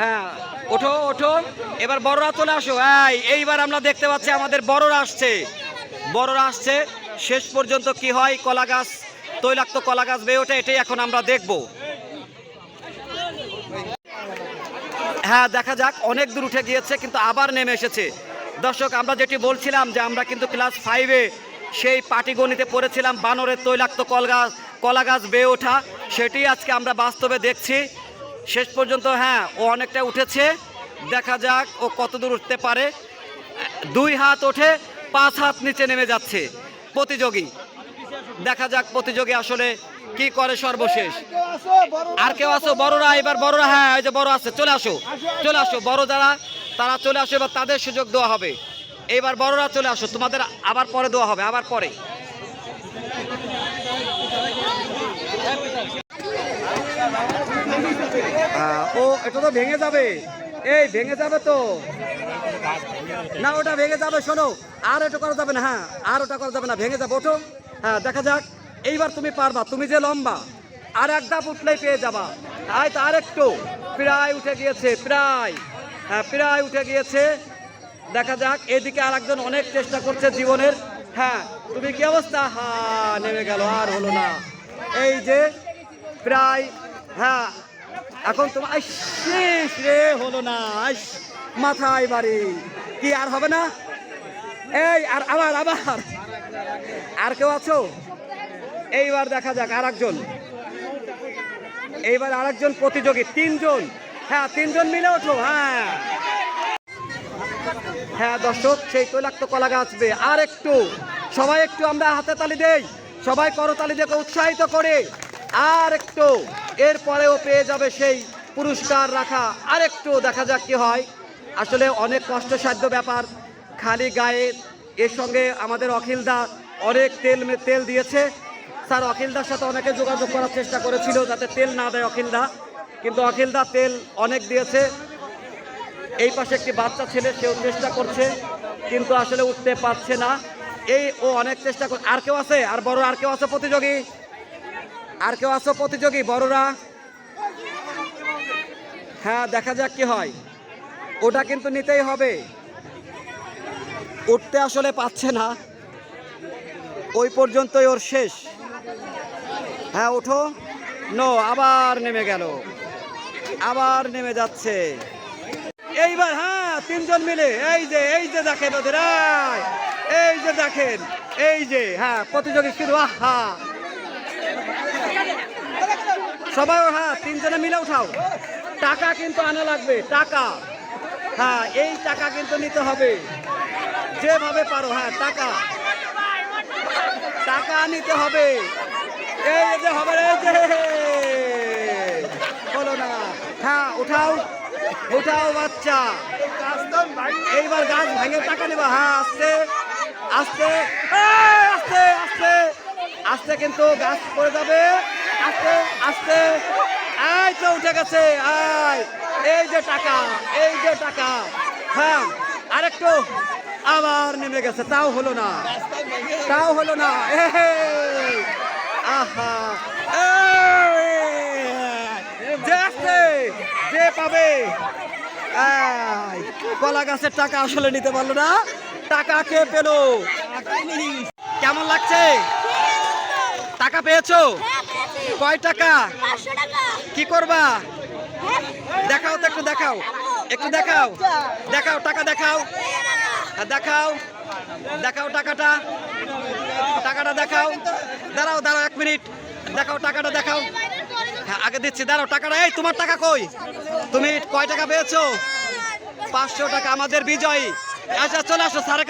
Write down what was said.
হ্যাঁ ওঠো ওঠো। এবার বড়রা চলে আসো। এই, এইবার আমরা দেখতে পাচ্ছি আমাদের বড়রা আসছে। বড়রা আসছে। শেষ পর্যন্ত কি হয়? কলা গাছ, তৈলাক্ত কলা গাছ বেয়ে ওঠে। এটাই এখন আমরা দেখব। হ্যাঁ দেখা যাক। অনেক দূর উঠে গিয়েছে, কিন্তু আবার নেমে এসেছে। দর্শক, আমরা যেটি বলছিলাম যে আমরা কিন্তু ক্লাস ফাইভে সেই পাটিগণিতে পড়েছিলাম বানরের তৈলাক্ত কল গাছ কলা গাছ বেয়ে ওঠা। সেটি আজকে আমরা বাস্তবে দেখছি। শেষ পর্যন্ত হ্যাঁ ও অনেকটা উঠেছে। দেখা যাক ও কত দূর উঠতে পারে। দুই হাত ওঠে, পাঁচ হাত নিচে নেমে যাচ্ছে প্রতিযোগী। দেখা যাক প্রতিযোগী আসলে কি করে সর্বশেষ। আর কেউ আসো বড়রা, এবার বড়রা হ্যাঁ এই যে বড় আছে, চলে আসো চলে আসো। বড় যারা, তারা চলে আসো, এবার তাদের সুযোগ দেওয়া হবে। এবার বড়রা চলে আসো, তোমাদের আবার পরে দেওয়া হবে, আবার পরে। ও, এটা তো ভেঙে যাবে। এই, ভেঙে যাবে তো। না, ওটা ভেঙে যাবে, শোনো। আর এটা করা যাবে না হ্যাঁ আর ওটা করা যাবে না, ভেঙে যাবে, ওঠো। হ্যাঁ দেখা যাক। এইবার তুমি পারবা, তুমি যে লম্বা, আর এক ধাপ উঠলেই পেয়ে যাবা। তাই তো আর একটু প্রায় উঠে গিয়েছে, প্রায়। হ্যাঁ প্রায় উঠে গিয়েছে। দেখা যাক, এদিকে আর একজন অনেক চেষ্টা করছে জীবনের। হ্যাঁ তুমি কি অবস্থা? হা, নেমে গেল, আর হলো না। এই যে, প্রায় হ্যাঁ এখন তোমার শেষ রে, হলো না মাথায় বাড়ি। কি আর হবে না? এই, আর আবার আবার। আর কেউ আছো? এইবার দেখা যাক আর একজন এইবার আর একজন প্রতিযোগী, তিনজন। হ্যাঁ তিনজন মিলে ওঠো হ্যাঁ। হ্যাঁ দর্শক, সেই তৈলাক্ত কলা গাছ বে আর একটু, সবাই একটু আমরা হাতে তালি দেই। সবাই করতালি দেখে উৎসাহিত করে। আর একটু এরপরেও পেয়ে যাবে সেই পুরস্কার রাখা। আর একটু দেখা যাক কি হয়। আসলে অনেক কষ্টসাধ্য ব্যাপার। খালি গায়ে এর সঙ্গে আমাদের অখিলদা অনেক তেল তেল দিয়েছে। স্যার, অখিলদার সাথে অনেকে যোগাযোগ করার চেষ্টা করেছিল যাতে তেল না দেয় অখিলদা। কিন্তু অখিলদা তেল অনেক দিয়েছে। এই পাশে একটি বাচ্চা ছেলে, সেও চেষ্টা করছে, কিন্তু আসলে উঠতে পারছে না। এই ও অনেক চেষ্টা করে আর কেউ আছে? আর বড় আর কেউ আছে প্রতিযোগী? আর কেউ আছো প্রতিযোগী, বড়রা? হ্যাঁ দেখা যাক কি হয়। ওটা কিন্তু নিতেই হবে। উঠতে আসলে পাচ্ছে না। ওই পর্যন্তই ওর শেষ। হ্যাঁ ওঠো। নো, আবার নেমে গেল। আবার নেমে যাচ্ছে। এইবার হ্যাঁ তিনজন মিলে। এই যে এই যে দেখেন ওদের, এই যে দেখেন, এই যে হ্যাঁ প্রতিযোগী শুধু আহা। সবাই হ্যাঁ তিনজনে মিলে উঠাও। টাকা কিন্তু আনা লাগবে, টাকা। হ্যাঁ এই টাকা কিন্তু নিতে হবে। যেভাবে পারো হ্যাঁ টাকা। টাকা নিতে হবে। এই যে, হবে এই যে হলো না। হ্যাঁ উঠাও উঠাও বাচ্চা। এইবার গাছ ভেঙে টাকা নেবা। হ্যাঁ আস্তে আস্তে আস্তে আস্তে। আস্তে কিন্তু গাছ পড়ে যাবে। আস্তে আস্তে। এই তো উঠে গেছে আয় এই যে টাকা, এই যে টাকা। হ্যাঁ আরেকটু। আবার নেমে গেছে, তাও হলো না। তাও হলো না আহা যে আসছে, যে পাবে। কলা গাছের টাকা আসলে নিতে পারল না। টাকা কে পেল? কেমন লাগছে? টাকা পেয়েছ? কয় টাকা? কি করবা? দেখাও তো একটু দেখাও। একটু দেখাও। দেখাও টাকা দেখাও। হ্যাঁ, দেখাও। দেখাও টাকাটা। টাকাটা দেখাও। দাঁড়াও দাঁড়াও এক মিনিট। দেখাও টাকাটা দেখাও। হ্যাঁ আগে দিচ্ছি। দাঁড়াও টাকাটা। এই তোমার টাকা কই? তুমি কয় টাকা পেয়েছ? পাঁচশো টাকা আমাদের বিজয়ী। আচ্ছা চলে আসো স্যারের